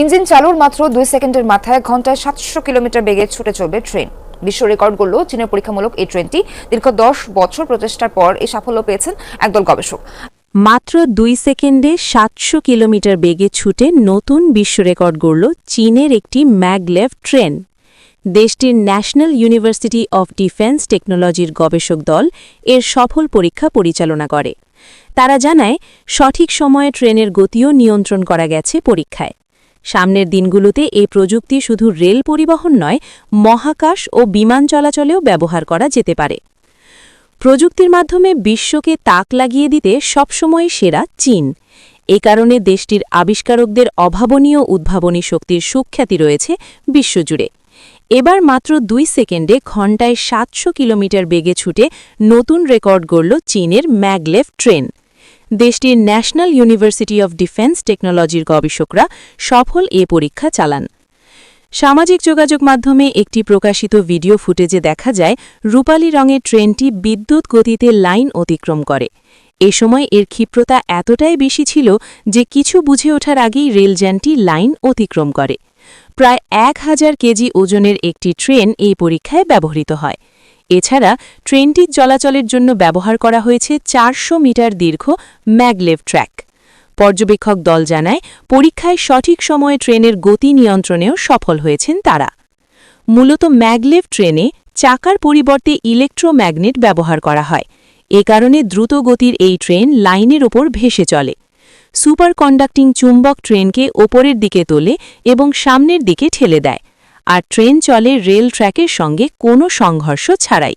Engine চালুর মাত্র দুই সেকেন্ডের মাথায় ঘন্টায় সাতশো কিলোমিটার বেগে ছুটে চলবে ট্রেন। বিশ্ব রেকর্ড গড়ল চীনের পরীক্ষামূলক এই ট্রেনটি। দীর্ঘ দশ বছর প্রচেষ্টার পর এই সাফল্য পেয়েছেন একদল গবেষক। মাত্র দুই সেকেন্ডে সাতশো কিলোমিটার বেগে ছুটে নতুন বিশ্ব রেকর্ড গড়ল চীনের একটি ম্যাগলেভ ট্রেন। দেশটির ন্যাশনাল ইউনিভার্সিটি অফ ডিফেন্স টেকনোলজির গবেষক দল এর সফল পরীক্ষা পরিচালনা করে। তারা জানায়, সঠিক সময়ে ট্রেনের গতিও নিয়ন্ত্রণ করা গেছে পরীক্ষায়। সামনের দিনগুলোতে এই প্রযুক্তি শুধু রেল পরিবহন নয়, মহাকাশ ও বিমান চলাচলেও ব্যবহার করা যেতে পারে। প্রযুক্তির মাধ্যমে বিশ্বকে তাক লাগিয়ে দিতে সবসময় সেরা চীন। এ কারণে দেশটির আবিষ্কারকদের অভাবনীয় উদ্ভাবনী শক্তির সুখ্যাতি রয়েছে বিশ্বজুড়ে। এবার মাত্র দুই সেকেন্ডে ঘণ্টায় সাতশো কিলোমিটার বেগে ছুটে নতুন রেকর্ড গড়ল চীনের ম্যাগলেভ ট্রেন। দেশটির ন্যাশনাল ইউনিভার্সিটি অব ডিফেন্স টেকনোলজির গবেষকরা সফল এ পরীক্ষা চালান। সামাজিক যোগাযোগ মাধ্যমে একটি প্রকাশিত ভিডিও ফুটেজে দেখা যায়, রূপালী রঙের ট্রেনটি বিদ্যুৎ গতিতে লাইন অতিক্রম করে। এ সময় এর ক্ষিপ্রতা এতটাই বেশি ছিল যে কিছু বুঝে ওঠার আগেই রেলযানটি লাইন অতিক্রম করে। প্রায় এক হাজার কেজি ওজনের একটি ট্রেন এই পরীক্ষায় ব্যবহৃত হয়। এছাড়া ট্রেনটি চলাচলের জন্য ব্যবহার করা হয়েছে চারশো মিটার দীর্ঘ ম্যাগলেভ ট্র্যাক। পর্যবেক্ষক দল জানায়, পরীক্ষায় সঠিক সময়ে ট্রেনের গতি নিয়ন্ত্রণেও সফল হয়েছেন তারা। মূলত ম্যাগলেভ ট্রেনে চাকার পরিবর্তে ইলেকট্রোম্যাগনেট ব্যবহার করা হয়। এ কারণে দ্রুত গতির এই ট্রেন লাইনের ওপর ভেসে চলে। সুপার কন্ডাক্টিং চুম্বক ট্রেনকে ওপরের দিকে তোলে এবং সামনের দিকে ঠেলে দেয়। আর ট্রেন চলে রেল ট্র্যাকের সঙ্গে কোনো সংঘর্ষ ছাড়াই।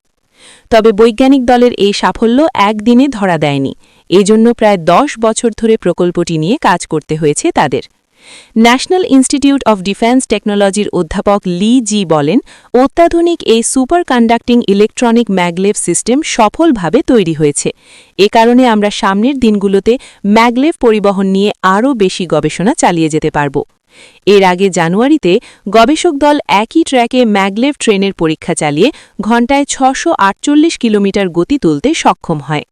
তবে বৈজ্ঞানিক দলের এই সাফল্য একদিনে ধরা দেয়নি। এজন্য প্রায় দশ বছর ধরে প্রকল্পটি নিয়ে কাজ করতে হয়েছে তাদের। ন্যাশনাল ইনস্টিটিউট অব ডিফেন্স টেকনোলজির অধ্যাপক লি জি বলেন, অত্যাধুনিক এই superconducting electronic maglev system সফলভাবে তৈরি হয়েছে। এ কারণে আমরা সামনের দিনগুলোতে ম্যাগলেভ পরিবহন নিয়ে আরও বেশি গবেষণা চালিয়ে যেতে পারব। এর আগে জানুয়ারিতে গবেষক দল একই ট্র্যাকে ম্যাগলেভ ট্রেনের পরীক্ষা চালিয়ে ঘণ্টায় ছশো কিলোমিটার গতি তুলতে সক্ষম হয়।